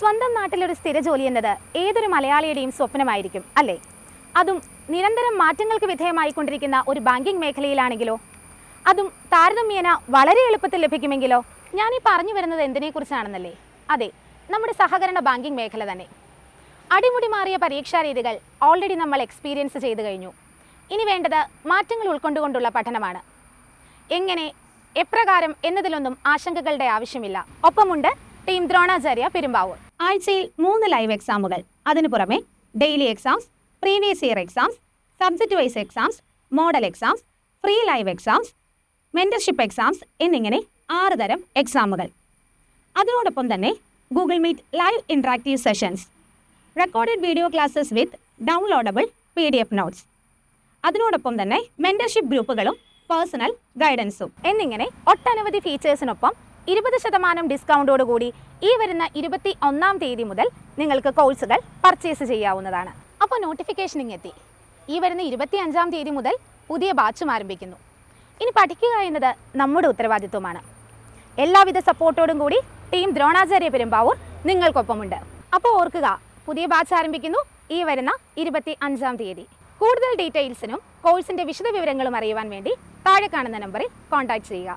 സ്വന്തം നാട്ടിലൊരു സ്ഥിര ജോലി എന്നത് ഏതൊരു മലയാളിയുടെയും സ്വപ്നമായിരിക്കും അല്ലേ? അതും നിരന്തരം മാറ്റങ്ങൾക്ക് വിധേയമായിക്കൊണ്ടിരിക്കുന്ന ഒരു ബാങ്കിംഗ് മേഖലയിലാണെങ്കിലോ? അതും താരതമ്യേന വളരെ എളുപ്പത്തിൽ ലഭിക്കുമെങ്കിലോ? ഞാൻ ഈ പറഞ്ഞു വരുന്നത് എന്തിനെക്കുറിച്ചാണെന്നല്ലേ? അതെ നമ്മുടെ സഹകരണ ബാങ്കിംഗ് മേഖല തന്നെ. അടിമുടി മാറിയ പരീക്ഷാ രീതികൾ ഓൾറെഡി നമ്മൾ എക്സ്പീരിയൻസ് ചെയ്തു കഴിഞ്ഞു. ഇനി വേണ്ടത് മാറ്റങ്ങൾ ഉൾക്കൊണ്ടുകൊണ്ടുള്ള പഠനമാണ്. എങ്ങനെ എപ്രകാരം എന്നതിലൊന്നും ആശങ്കകളുടെ ആവശ്യമില്ല. ഒപ്പമുണ്ട് ടീം ദ്രോണാചാര്യ പെരുമ്പാവൂർ. ആഴ്ചയിൽ മൂന്ന് ലൈവ് എക്സാമുകൾ അതിനു പുറമെ daily exams previous year exams subject wise exams model exams free live exams mentorship exams എന്നിങ്ങനെ ആറ് തരം എക്സാമുകൾ അതിനോടൊപ്പം തന്നെ Google meet live interactive sessions recorded video classes with downloadable P D F notes അതിനോടൊപ്പം തന്നെ മെന്റർഷിപ്പ് ഗ്രൂപ്പുകളും പേഴ്സണൽ ഗൈഡൻസും എന്നിങ്ങനെ ഒട്ടനവധി ഫീച്ചേഴ്സിനൊപ്പം ഇരുപത് ശതമാനം ഡിസ്കൗണ്ടോടുകൂടി ഈ വരുന്ന ഇരുപത്തി ഒന്നാം തീയതി മുതൽ നിങ്ങൾക്ക് കോഴ്സുകൾ പർച്ചേസ് ചെയ്യാവുന്നതാണ്. അപ്പോൾ നോട്ടിഫിക്കേഷൻ ഇങ്ങെത്തി. ഈ വരുന്ന ഇരുപത്തി അഞ്ചാം തീയതി മുതൽ പുതിയ ബാച്ചും ആരംഭിക്കുന്നു. ഇനി പഠിക്കുക എന്നത് നമ്മുടെ ഉത്തരവാദിത്വമാണ്. എല്ലാവിധ സപ്പോർട്ടോടും കൂടി ടീം ദ്രോണാചാര്യ പെരുമ്പാവൂർ നിങ്ങൾക്കൊപ്പമുണ്ട്. അപ്പോൾ ഓർക്കുക പുതിയ ബാച്ച് ആരംഭിക്കുന്നു ഈ വരുന്ന ഇരുപത്തി അഞ്ചാം തീയതി. കൂടുതൽ ഡീറ്റെയിൽസിനും കോഴ്സിന്റെ വിശദവിവരങ്ങളും അറിയുവാൻ വേണ്ടി താഴെ കാണുന്ന നമ്പറിൽ കോൺടാക്ട് ചെയ്യുക.